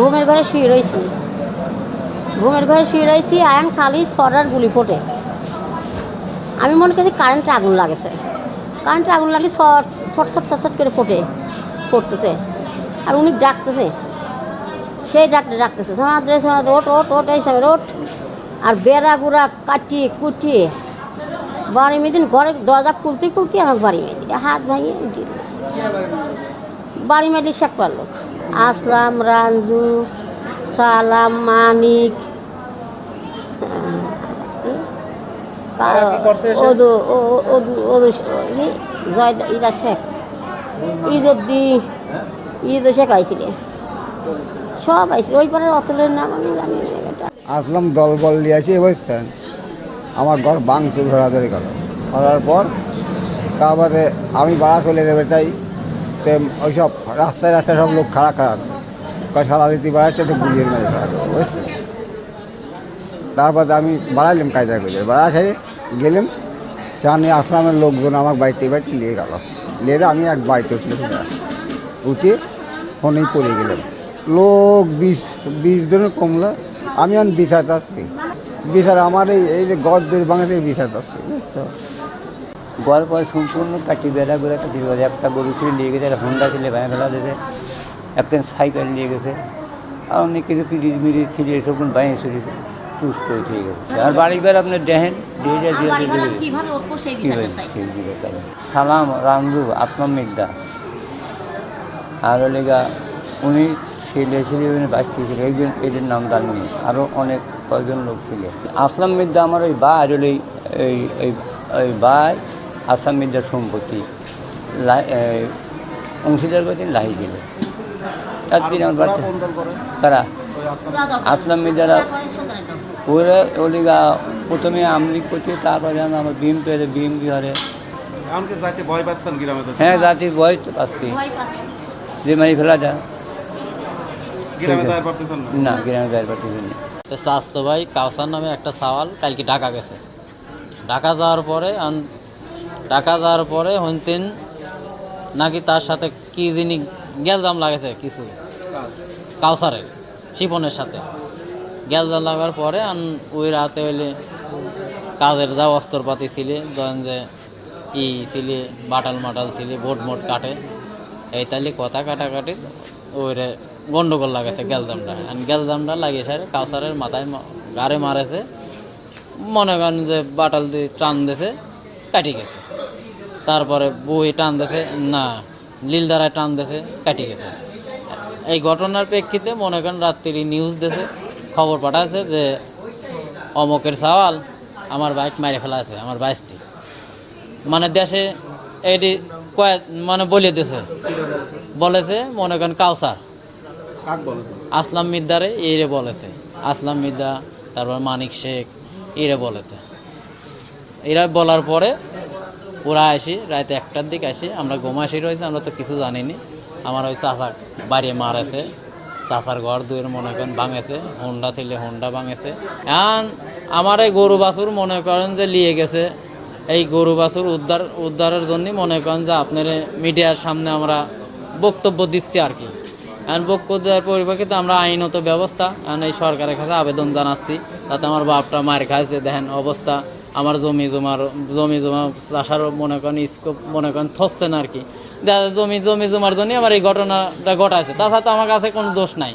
ঘুমের ঘরে শুয়ে রয়েছি ঘুমের ঘরে শুয়ে রয়েছি আয়ন খালি সরার গুলি ফোটে। আমি মনে করছি কারেন্টে আগুন লাগেছে। কারেন্টে আগুন লাগলে শর্ট শর্ট শর্ট শর্ট করে ফোটে, ফুটতেছে। আর উনি ডাকতেছে। সেই ডাকতে, ডাকতেছে সমাদ্রে সমাদ্রে ওট ওট ওট এই সময় ওট আর বেড়া গুড়া কাটিয়ে কুটিয়ে বাড়ি মেদিন ঘরে দরজা খুলতে খুলতে আমার বাড়ি মেয়ে দিলে। হাত ভাঙিয়ে উঠিয়ে বাড়ি মেলি শেখ পারল আসলাম রাঞ্জু সালাম মানিক ইরা শেখ। ইজদ্দি ঈদ শেখ আইছিলে। সব আইছিল। ওই অতুলের নাম আমি জানি না আসলাম দল বল নিয়ে আসি বুঝছেন? আমার ঘর বাংচুর ঘোরাধরি গেল করার পর তারপরে আমি বাড়া চলে যাবে তাই তো ওই সব রাস্তায় রাস্তায় সব লোক খারাপ খারাপ সারা দিতে বাড়াচ্ছে তো গুলিয়ে মেরে দেবো বুঝছেন তারপরে আমি বাড়াইলাম কায়দা করে। বাড়া আসে, গেলাম সেখানে আসলামের লোকজন আমার বাড়িতে বাড়িতে নিয়ে গেল। নিয়ে আমি এক বাড়িতে উঠলাম। উঠে ফোনেই পড়ে গেলাম। লোক বিশ বিশ জনের কমলো। আমি এখন বিচার আসছি বিচার আমার এই এই যে গদ্দের বাংলাদেশের বিচার আসছি বুঝছ? গল্প সম্পূর্ণ কাটি বেড়া করে কাটি বেড়া একটা গরু ছিল নিয়ে গেছে একটা হোন্ডা ছিল ভেঙে ফেলা দিয়েছে একটা সাইকেল নিয়ে গেছে। আর অনেক কিছু পিরিজ মিরিজ ছিল এসব বাইরে চলেছে সুস্থ হয়ে গেছে আর বাড়ি বের আপনার দেখেন। সালাম রামজু আসলাম মির্জা আর হলে গা উনি ছেলে ছেলে উনি বাঁচতে ছিল একজন এদের নাম জানি। আরও অনেক কয়েকজন লোক ছিল। আসলাম মির্জা আমার ওই বা আর এই এই ওই ভাই আসলাম মির্জার সম্পত্তি অংশীদার করে লাহি দিল। তার দিন আমার বাচ্চা তারা আসলাম মির্জারা ওরা ওলিগা প্রথমে আমলিগ করছে তারপরে আমার এমনকি যাইতে ভয় পাচ্ছেন গ্রামে তো। হ্যাঁ জাতির ভয় তো পাচ্ছি। যে মারি ফেলা যায় না? গ্রামে গায়ের পাঠিয়ে দিই তো স্বাস্থ্য ভাই কাউসার নামে একটা সওয়াল কালকে ঢাকা গেছে। ঢাকা যাওয়ার পরে আন- ঢাকা যাওয়ার পরে হইতেন নাকি তার সাথে কি যিনি গ্যালজাম লাগেছে কিছু কালসারের শিপনের সাথে। গ্যালজাম লাগার পরে ওই রাতে হইলে কাজের যা অস্ত্রপাতি ছিলে, ধরেন যে ই ছিলে, বাটাল মাটাল ছিলে, বোট মোট কাটে, এই তাহলে কথা কাটাকাটি ওইরে গন্ডগোল লাগাছে গ্যালজামটা। আর গ্যালজামটা লাগিয়ে সারে কাউসারের মাথায় গাড়ে মারেছে, মনে করেন যে বাটাল দিয়ে টান দিতে কাটি গেছে। তারপরে বই টান দেখে না লীল দ্বারায় টান দেখে কাটি গেছে। এই ঘটনার প্রেক্ষিতে মনে করেন রাত্রি নিউজ দিছে খবর পাঠাচ্ছে যে অমকের সওয়াল আমার বাইক মারে ফেলা আছে আমার বাইশটি। মানে দেশে এটি কয়েক মানে বলে দিছে বলেছে মনে করেন কাউসার। আসলাম মিদ্দারে এইরে বলেছে। আসলাম মিদ্দা তারপর মানিক শেখ এরে বলেছে। এরা বলার পরে ওরা আসি, রাতে একটার দিকে আসি। আমরা ঘুমাসি রয়েছে, আমরা তো কিছু জানিনি। আমার ওই চাচা বাড়ি মারেছে। চাচার ঘর দুয়ের মনে করেন ভাঙেছে। হোন্ডা ছিল হোন্ডা ভাঙেছে। এখন আমার এই গরু বাছুর মনে করেন যে লিয়ে গেছে। এই গরু বাছুর উদ্ধার, উদ্ধারের জন্য মনে করেন যে আপনার মিডিয়ার সামনে আমরা বক্তব্য দিচ্ছি আর কি। এখন বক্তব্য দেওয়ার পরিপ্রেক্ষিতে আমরা আইনত ব্যবস্থা, এখন এই সরকারের কাছে আবেদন জানাচ্ছি। তাতে আমার বাপটা মার খাইছে, দেখেন অবস্থা। আমার জমি জমার, জমি জমা চাষার মনে করেন স্কোপ মনে করেন থচ্ছে না আর কি। জমি জমি জমার জন্যই আমার এই ঘটনাটা ঘটাইছে। তাছাড়া তো আমার কাছে কোনো দোষ নাই।